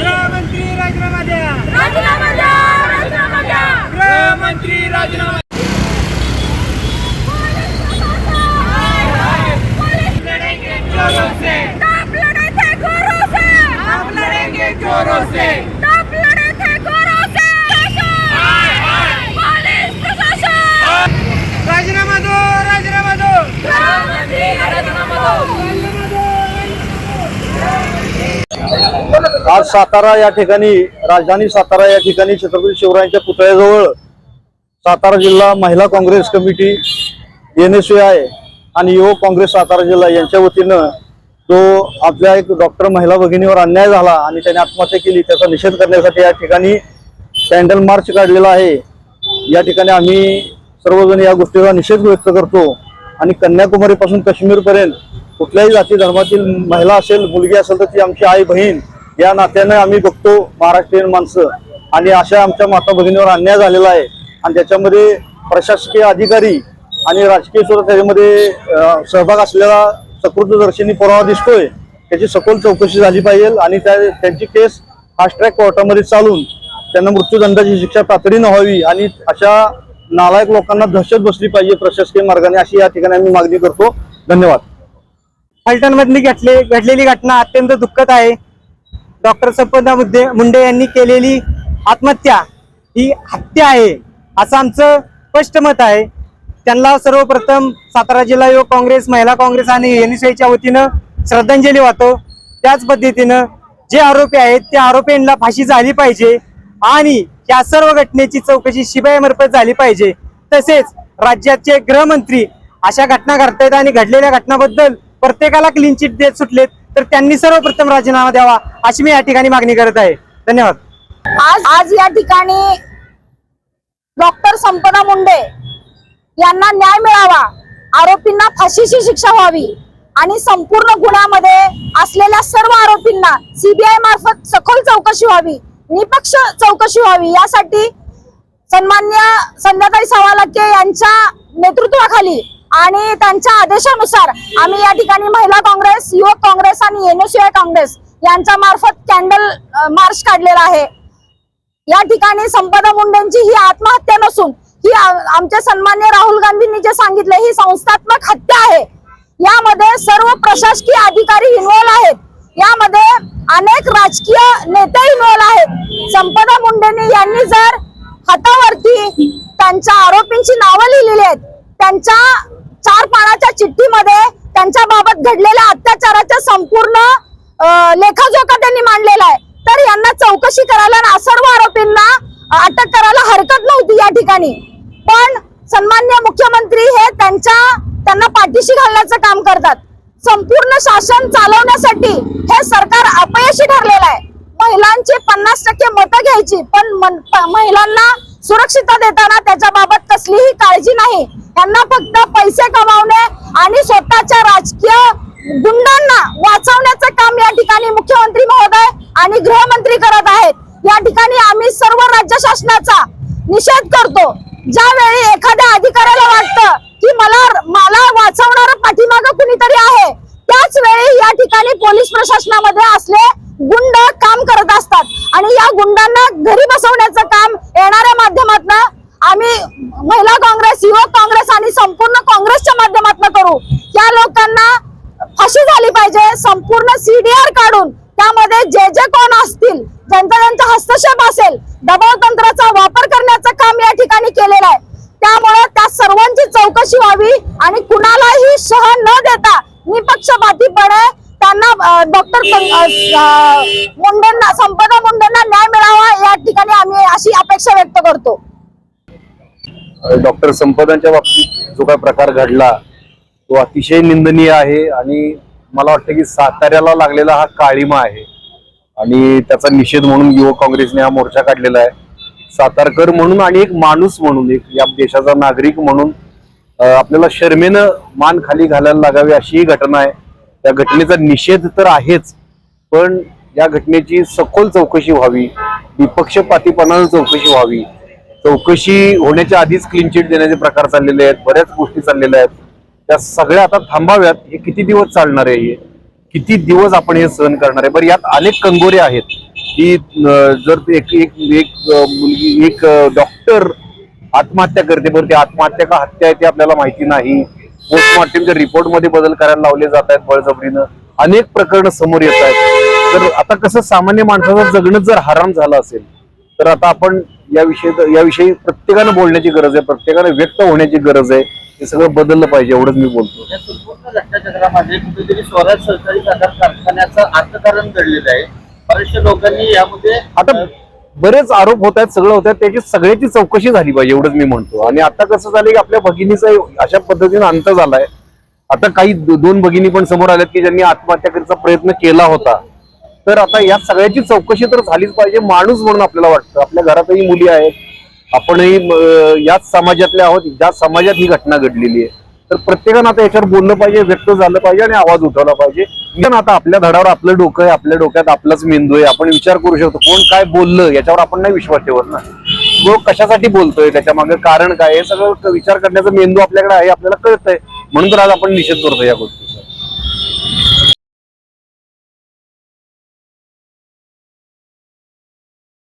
गृहमंत्री राजीनामा द्या. राजीनामा द्या राजीनामा द्या. गृहमंत्री राजीनामा पोलीस प्रशासन हाय हाय पोलीस लड़ेंगे जोरों से टॉप लढत है गोरों से हम लड़ेंगे जोरों से टॉप लढत है गोरों से हाय हाय पोलीस प्रशासन राजीनामा दो राजीनामा दो गृहमंत्री राजीनामा दो आज सातारा या ठिकाणी राजधानी सातारा या ठिकाणी छत्रपती शिवरायांच्या पुतळ्याजवळ सातारा जिल्हा महिला Congress committee N S I आणि युवक काँग्रेस सातारा जिल्हा यांच्या वतीनं जो आपल्या एक डॉक्टर महिला भगिनीवर अन्याय झाला आणि त्याने आत्महत्या केली त्याचा निषेध करण्यासाठी या ठिकाणी कॅन्डल मार्च काढलेला आहे. या ठिकाणी आम्ही सर्वजण या गोष्टीचा निषेध व्यक्त करतो आणि कन्याकुमारीपासून काश्मीरपर्यंत कुठल्याही जाती धर्मातील महिला असेल मुलगी असेल तर ती आमची आई बहीण या नात्याने आम्ही बघतो महाराष्ट्रीयन माणसं. आणि अशा आमच्या माता भगिनीवर अन्याय झालेला आहे. आणि त्याच्यामध्ये प्रशासकीय अधिकारी आणि राजकीय सुद्धा त्याच्यामध्ये सहभाग असलेला सकृतदर्शनी पुरावा दिसतोय. त्याची सखोल चौकशी झाली पाहिजे आणि त्या त्यांची केस फास्ट ट्रॅक कोर्टामध्ये चालून त्यांना मृत्यूदंडाची शिक्षा तातडीनं व्हावी आणि अशा नालायक लोकांना दहशत बसली पाहिजे प्रशासकीय मार्गाने अशी या ठिकाणी आम्ही मागणी करतो. धन्यवाद. फलटणमधली घडले घडलेली घटना अत्यंत दुःखद आहे. डॉक्टर संपदा मुद्दे मुंडे यांनी केलेली आत्महत्या ही हत्या आहे असं आमचं स्पष्ट मत आहे. त्यांना सर्वप्रथम सातारा जिल्हा युवक काँग्रेस महिला काँग्रेस आणि एनएसआयच्या वतीनं श्रद्धांजली वाहतो. त्याच पद्धतीनं जे आरोपी आहेत त्या आरोपींना फाशी झाली पाहिजे आणि या सर्व घटनेची चौकशी शिबाईमार्फत झाली पाहिजे. तसेच राज्याचे गृहमंत्री अशा घटना घडतायत आणि घडलेल्या घटनाबद्दल प्रत्येकाला क्लीन चिट देत सुटलेत. तर त्यांनी सर्वप्रथम राजीनामा द्यावा अशी मी या ठिकाणी मागणी करत आहे. धन्यवाद. आज आज या ठिकाणी डॉक्टर संपदा मुंडे यांना न्याय मिळावा आरोपींना फाशीची शिक्षा व्हावी आणि संपूर्ण गुन्ह्यामध्ये असलेल्या सर्व आरोपींना सीबीआय मार्फत सखोल चौकशी व्हावी निपक्ष चौकशी व्हावी यासाठी सन्मान्य संध्याकाळी सवालाके यांच्या नेतृत्वाखाली आणि त्यांच्या आदेशानुसार आम्ही या ठिकाणी महिला काँग्रेस युवक काँग्रेस आणि एनएसयूआय काँग्रेस यांच्या मार्फत कॅन्डल मार्च काढलेला आहे. या ठिकाणी संपदा मुंडेंची ही आत्महत्या नसून ही आमच्या आमचे सन्मान्य राहुल गांधींनी जे सांगितले ही संस्थात्मक हत्या आहे. यामध्ये सर्व प्रशासकीय अधिकारी इन्व्हॉल्व आहेत. यामध्ये अनेक राजकीय नेते इन्व्हॉल्व आहेत. संपदा मुंडेंनी यांनी जर हातावरती त्यांच्या आरोपींची नावं लिहिलेली आहेत त्यांच्या चार पानाच्या चिठ्ठीमध्ये त्यांच्या बाबत घडलेल्या अत्याचाराच्या संपूर्ण लेखाजोखा त्यांनी मांडलेला आहे. तर यांना चौकशी करायला आणि सर्व आरोपींना अटक करायला हरकत नव्हती या ठिकाणी. पण सन्मान्य मुख्यमंत्री हे त्यांच्या त्यांना पाठीशी घालण्याचं काम करतात. संपूर्ण शासन चालवण्यासाठी हे सरकार अपयशी ठरलेलं आहे. महिलांची पन्नास टक्के मतं घ्यायची पण महिलांना सुरक्षितता देताना त्याच्याबाबत कसलीही काळजी नाही. त्यांना फक्त पैसे कमावणे आणि स्वतःच्या राजकीय गुंडांना वाचवण्याचं काम या ठिकाणी मुख्यमंत्री महोदय आणि गृहमंत्री करत आहेत. या ठिकाणी आम्ही सर्व राज्य शासनाचा निषेध करतो. ज्यावेळी एखाद्या अधिकाऱ्याला वाटतं की मला मला वाचवणार पाठीमाग कुणीतरी आहे त्याच वेळी या ठिकाणी पोलीस प्रशासनामध्ये असले गुंड काम करत असतात. आणि या गुंडांना घरी बसवण्याचं काम येणार आम्ही महिला काँग्रेस युवक काँग्रेस आणि संपूर्ण काँग्रेसच्या माध्यमातून करू. या लोकांना फाशी झाली पाहिजे संपूर्ण सीडीआर काढून. त्यामध्ये जे जे कोण असतील ज्यांचा ज्यांचा हस्तक्षेप असेल दबाव तंत्राचा वापर करण्याचं काम या ठिकाणी केलेलं आहे. त्यामुळे त्या सर्वांची चौकशी व्हावी आणि कुणालाही सहन न देता निपक्षपातीपणे त्यांना डॉक्टर मुंडेंना संपदा मुंडेंना न्याय मिळावा अपेक्षा व्यक्त करतो. डॉक्टर संपदांच्या बाबतीत जो काय प्रकार घडला तो अतिशय निंदनीय आहे आणि मला वाटतं की साताऱ्याला लागलेला हा काळीमा आहे. आणि त्याचा निषेध म्हणून युवक काँग्रेसने हा मोर्चा काढलेला आहे. सातारकर म्हणून आणि एक माणूस म्हणून एक या देशाचा नागरिक म्हणून आपल्याला शर्मेनं मान खाली घालायला लागावी अशी ही घटना आहे. त्या घटनेचा निषेध तर आहेच पण या घटनेची सखोल चौकशी व्हावी निपक्षपातीपणानं चौकशी व्हावी चौकशी होण्याच्या आधीच क्लीन चिट देण्याचे प्रकार चाललेले आहेत बऱ्याच गोष्टी चाललेल्या आहेत. त्या सगळ्या आता थांबाव्यात हे किती दिवस चालणार आहे हे? किती दिवस आपण हे सहन करणार आहे? बरं यात अनेक कंगोरे आहेत की जर एक एक एक मुलगी एक डॉक्टर आत्महत्या करते बरं ती आत्महत्या का हत्या आहे ते आपल्याला माहिती नाही. पोस्टमॉर्टमच्या रिपोर्टमध्ये बदल करायला लावले जात आहेत बळजबरीनं. अनेक प्रकरणं समोर येत आहेत. तर आता कसं सामान्य माणसाचं जगणं जर हराम झालं असेल तर आता आपण याविषयी याविषयी प्रत्येकानं बोलण्याची गरज आहे प्रत्येकानं व्यक्त होण्याची गरज आहे. हे सगळं बदललं पाहिजे एवढंच मी बोलतो. या संपूर्ण घटनाचक्रामध्ये कुठेतरी स्वराज सहकारी साखर कारखान्याचं अर्थकारण घडलेलं आहे. बऱ्याचशा लोकांनी यामध्ये आता बरेच आरोप होत आहेत सगळं होत आहेत त्याची सगळ्याची चौकशी झाली पाहिजे एवढंच मी म्हणतो. आणि आता कसं झालं की आपल्या भगिनीचा अशा पद्धतीने अंत झालाय. आता काही दोन भगिनी पण समोर आल्यात की ज्यांनी आत्महत्या करण्याचा प्रयत्न केला होता. तर आता या सगळ्याची चौकशी तर झालीच पाहिजे माणूस म्हणून आपल्याला वाटतं. आपल्या घरातही मुली आहेत. आपणही याच समाजातले आहोत ज्या समाजात ही घटना घडलेली आहे. तर प्रत्येकानं आता याच्यावर बोललं पाहिजे व्यक्त झालं पाहिजे आणि आवाज उठवला पाहिजे. पण आता आपल्या धडावर आपलं डोकं आहे आपल्या डोक्यात आपलाच मेंदू आहे. आपण विचार करू शकतो कोण काय बोललं याच्यावर आपण नाही विश्वास ठेवत ना. तो कशासाठी बोलतोय त्याच्यामागे कारण काय हे सगळं विचार करण्याचा मेंदू आपल्याकडे आहे आपल्याला कळतंय. म्हणून तर आज आपण निषेध करतो या गोष्टी